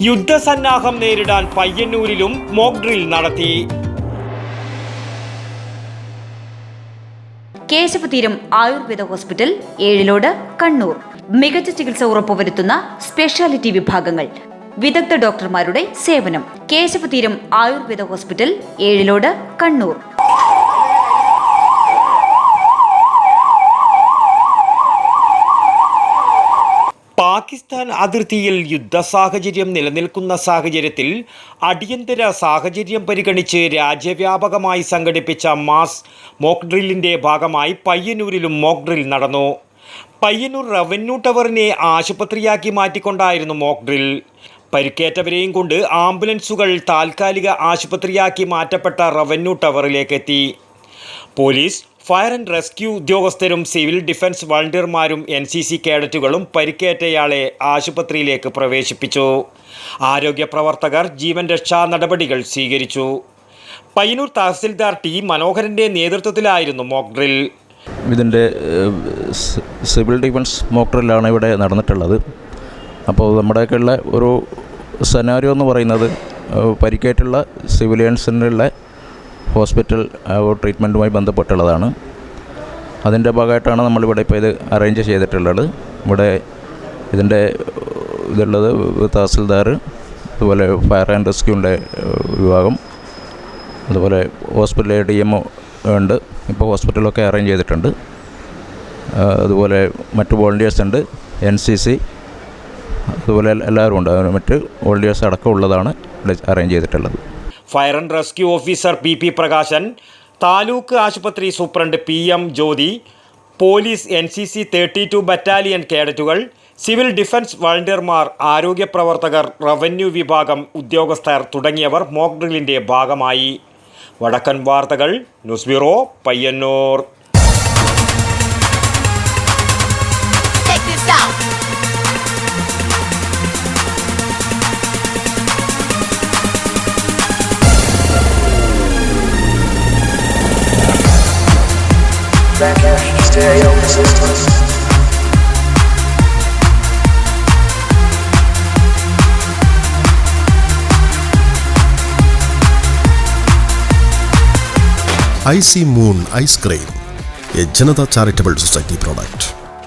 യുദ്ധസന്നാഹം നേരിടാൻ പയ്യന്നൂരിലും mock drill നടത്തി. Keshavatheeram Ayurveda hospital Ezhilode Kannur. മികച്ച ചികിത്സ ഉറപ്പുവരുത്തുന്ന സ്പെഷ്യാലിറ്റി വിഭാഗങ്ങൾ. വിദഗ്ധ ഡോക്ടർമാരുടെ സേവനം. കേശവതീരം ആയുർവേദ ഹോസ്പിറ്റൽ ഏഴിലോട് കണ്ണൂർ. പാകിസ്ഥാൻ അതിർത്തിയിൽ യുദ്ധ സാഹചര്യം നിലനിൽക്കുന്ന സാഹചര്യത്തിൽ അടിയന്തര സാഹചര്യം പരിഗണിച്ച് രാജ്യവ്യാപകമായി സംഘടിപ്പിച്ച മാസ് മോക്ക് ഡ്രില്ലിന്റെ ഭാഗമായി പയ്യന്നൂരിലും മോക്ക് ഡ്രിൽ നടന്നു. പയ്യന്നൂർ റവന്യൂ ടവറിനെ ആശുപത്രിയാക്കി മാറ്റിക്കൊണ്ടായിരുന്നു മോക്ക് ഡ്രിൽ പരിക്കേറ്റവരെയും കൊണ്ട് ആംബുലൻസുകൾ താൽക്കാലിക ആശുപത്രിയാക്കി മാറ്റപ്പെട്ട റവന്യൂ ടവറിലേക്കെത്തി. പോലീസ് ഫയർ ആൻഡ് റെസ്ക്യൂ ഉദ്യോഗസ്ഥരും സിവിൽ ഡിഫൻസ് വളണ്ടിയർമാരും എൻ സി സി കേഡറ്റുകളും പരിക്കേറ്റയാളെ ആശുപത്രിയിലേക്ക് പ്രവേശിപ്പിച്ചു. ആരോഗ്യ പ്രവർത്തകർ ജീവൻ രക്ഷാ നടപടികൾ സ്വീകരിച്ചു. പയ്യന്നൂർ തഹസിൽദാർ ടി മനോഹരന്റെ നേതൃത്വത്തിലായിരുന്നു മോക്ക് ഡ്രിൽ. ഇതിന്റെ സിവിൽ ഡിഫൻസ് മോക്ഡ്രില്ലാണ് ഇവിടെ നടന്നിട്ടുള്ളത്. അപ്പോൾ നമ്മുടെയൊക്കെയുള്ള ഒരു സെനാരിയോ എന്ന് പറയുന്നത് പരിക്കേറ്റുള്ള സിവിലിയൻസിനുള്ള ഹോസ്പിറ്റൽ ട്രീറ്റ്മെന്റുമായി ബന്ധപ്പെട്ടുള്ളതാണ്. അതിന്റെ ഭാഗമായിട്ടാണ് നമ്മളിവിടെ ഇപ്പോൾ ഇത് അറേഞ്ച് ചെയ്തിട്ടുള്ളത്. ഇവിടെ ഇതിന്റെ ഇതുള്ളത് തഹസിൽദാർ അതുപോലെ ഫയർ ആൻഡ് റെസ്ക്യൂവിന്റെ വിഭാഗം അതുപോലെ ഹോസ്പിറ്റലിലെ ഡി എം ഉണ്ട്. ഇപ്പോൾ ഹോസ്പിറ്റലൊക്കെ അറേഞ്ച് ചെയ്തിട്ടുണ്ട്. അതുപോലെ മറ്റ് വോളണ്ടിയേഴ്സ് ഉണ്ട് എൻ സി സി അതുപോലെ എല്ലാവരും ഉണ്ട്. മറ്റ് വോളണ്ടിയേഴ്സ് അടക്കം ഉള്ളതാണ് ഇവിടെ അറേഞ്ച് ചെയ്തിട്ടുള്ളത്. Fire and rescue officer P P Prakashan taluk ആശുപത്രി superintendent P M Jyothi police N C C thirty two battalion കേഡറ്റുകൾ civil defence വളണ്ടിയർമാർ ആരോഗ്യ പ്രവർത്തകർ റവന്യൂ വിഭാഗം ഉദ്യോഗസ്ഥർ തുടങ്ങിയവർ മോക്ക് ഡ്രില്ലിന്റെ ഭാഗമായി. വടക്കൻ വാർത്തകൾ news bureau Payyannur. back stereo resistance. Icy Moon Ice Cream, a Janata Charitable Society product.